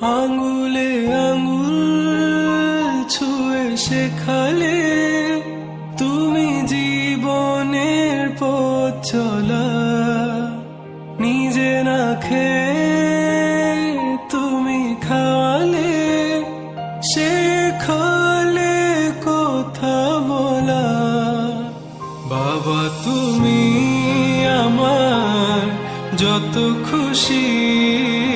আঙ্গুলে আঙ্গুল ছুঁয়ে শেখালে তুমি জীবনের পথ চলা। নিজে না তুমি খাওয়ালে, শেখালে কথা বলা। বাবা তুমি আমার যত খুশির